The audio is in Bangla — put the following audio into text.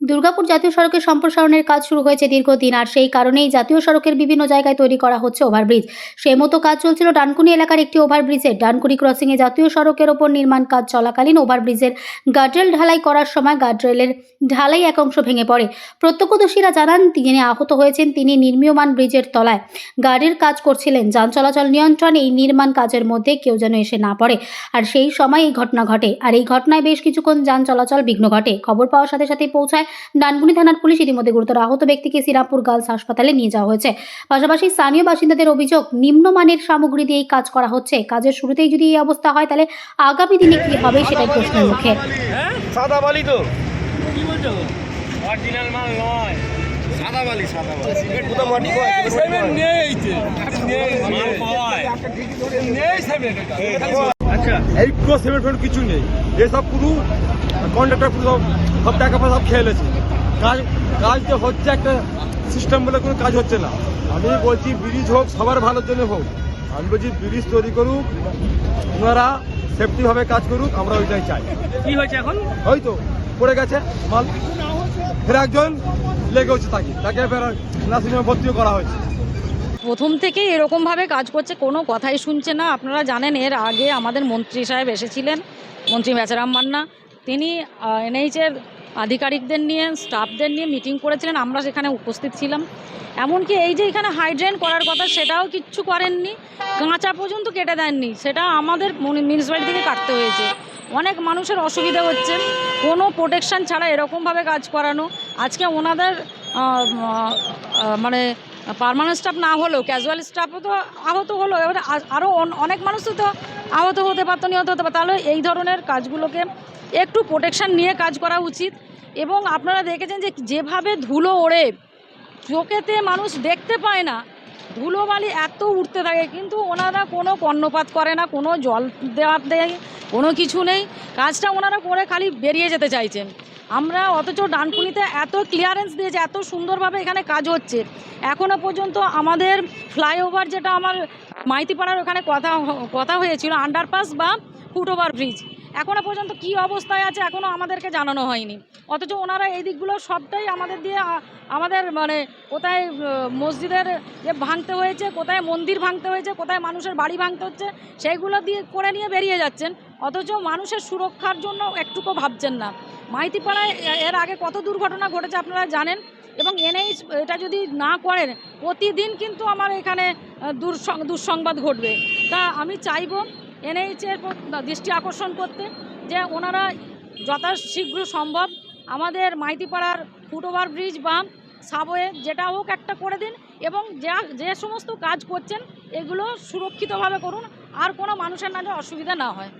দুর্গাপুর জাতীয় সড়কের সম্প্রসারণের কাজ শুরু হয়েছে দীর্ঘদিন, আর সেই কারণেই জাতীয় সড়কের বিভিন্ন জায়গায় তৈরি করা হচ্ছে ওভারব্রিজ। সেই মতো কাজ চলছিল ডানকুনি এলাকার একটি ওভারব্রিজের ডানকুনি ক্রসিংয়ে জাতীয় সড়কের ওপর নির্মাণ কাজ চলাকালীন ওভারব্রিজের গার্ডরেল ঢালাই করার সময় গার্ডরেলের ঢালাই এক অংশ ভেঙে পড়ে। প্রত্যক্ষদর্শীরা জানান, তিনি আহত হয়েছেন, তিনি নির্মীয়মান ব্রিজের তলায়। গাড়ির কাজ করছিলেন, যান চলাচল নিয়ন্ত্রণ, এই নির্মাণ কাজের মধ্যে কেউ যেন এসে না পড়ে। আর সেই সময় এই ঘটনা ঘটে। আর এই ঘটনায় বেশ কিছুক্ষণ যান চলাচল বিঘ্ন ঘটে। খবর পাওয়ার সাথে সাথে পৌঁছায় ডানকুনি থানার পুলিশ ইতিমধ্যে গুরুতর আহত ব্যক্তিকে শ্রীরামপুর গার্লস হাসপাতালে নিয়ে যাওয়া হয়েছে। পাশাপাশি স্থানীয় বাসিন্দাদের অভিযোগ নিম্নমানের সামগ্রী দিয়ে এই কাজ করা হচ্ছে। কাজের শুরুতেই যদি এই অবস্থা হয় তাহলে আগামী দিনে কি হবে সেটাই প্রশ্নের মুখে। সাদা বালি তো। কি বলছো অরিজিনাল মাল নয়। সাদা বালি সাদা বালি। সিমেন্ট কোথাও মাটি কয়? সেভেন নেই নেই, মাল কয়? নেই সেভেন আচ্ছা এই সিমেন্ট কিছু নেই। এসব পুরো কন্ট্রাক্টর পুরো সব সব টাকা পয়সা সব খেয়ে লেছে। কাজ কাজ তো হচ্ছে একটা সিস্টেম বলে কোনো কাজ হচ্ছে না। আমি বলছি ব্রিজ হোক সবার ভালোর জন্য হোক আমি বলছি ব্রিজ তৈরি করুক ওনারা সেফটিভাবে কাজ করুক আমরা ওইটাই চাই। কি হয়েছে এখন? ওই তো পড়ে গেছে মাল। ফের একজন লেগে হচ্ছে তাকে তাকে ফের নার্সিংহোমে ভর্তিও করা হয়েছে। প্রথম থেকেই এরকমভাবে কাজ করছে কোনো কথাই শুনছে না। আপনারা জানেন এর আগে আমাদের মন্ত্রী সাহেব এসেছিলেন মন্ত্রী বেচারাম মান্না। তিনি এনএইচের আধিকারিকদের নিয়ে, স্টাফদের নিয়ে মিটিং করেছিলেন, আমরা সেখানে উপস্থিত ছিলাম। এমনকি এই যে এখানে হাইড্রেন করার কথা, সেটাও কিচ্ছু করেননি। কাঁচা পর্যন্ত কেটে দেননি। সেটা আমাদের মিউনিসিপ্যালিটি থেকে কাটতে হয়েছে। অনেক মানুষের অসুবিধা হচ্ছে। কোনো প্রোটেকশন ছাড়া এরকমভাবে কাজ করানো। আজকে ওনাদের মানে পার্মানেন্ট স্টাফ না হলেও ক্যাজুয়াল স্টাফও তো আহত হলো, এবারে আরও অন- অনেক মানুষই তো আহত হতে পারতো, নিহত হতে পারতো। তাহলে এই ধরনের কাজগুলোকে একটু প্রোটেকশান নিয়ে কাজ করা উচিত। এবং আপনারা দেখেছেন যে যেভাবে ধুলো ওড়ে, চোখেতে মানুষ দেখতে পায় না ধুলোবালি এত উঠতে থাকে, কিন্তু ওনারা কোনো কর্ণপাত করে না, কোনো জল দেওয়া দেয় কোনো কিছু নেই। কাজটা ওনারা করে খালি বেরিয়ে যেতে চাইছেন। আমরা অথচ ডানকুনিতে এত ক্লিয়ারেন্স দিয়েছে, এত সুন্দরভাবে এখানে কাজ হচ্ছে। এখনও পর্যন্ত আমাদের ফ্লাইওভার যেটা আমার মাইতিপাড়ার ওখানে কথা কথা হয়েছিল আন্ডারপাস বা ফুটওভার ব্রিজ এখনও পর্যন্ত কি অবস্থায় আছে এখনও আমাদেরকে জানানো হয়নি। অথচ ওনারা এই দিকগুলো সবটাই আমাদের দিয়ে আমাদের মানে কোথায় মসজিদের যে ভাঙতে হয়েছে, কোথায় মন্দির ভাঙতে হয়েছে, কোথায় মানুষের বাড়ি ভাঙতে হচ্ছে, সেইগুলো দিয়ে করে নিয়ে বেরিয়ে যাচ্ছেন। অথচ মানুষের সুরক্ষার জন্য একটুকু ভাবছেন না। মাইতিপাড়ায় এর আগে কত দুর্ঘটনা ঘটেছে আপনারা জানেন? এবং এনএইচ এটা যদি না করেন, প্রতিদিন কিন্তু আমার এখানে দুঃসংবাদ ঘটবে। তা আমি চাইব এনএইচের দৃষ্টি আকর্ষণ করতে যে ওনারা যথাশীঘ্র সম্ভব আমাদের মাইতিপাড়ার ফুটওভার ব্রিজ বা সাবওয়ে যেটা হোক একটা করে দিন এবং যা, যে সমস্ত কাজ করছেন, এগুলো সুরক্ষিতভাবে করুন। আর কোনো মানুষের না যেন অসুবিধা না হয়।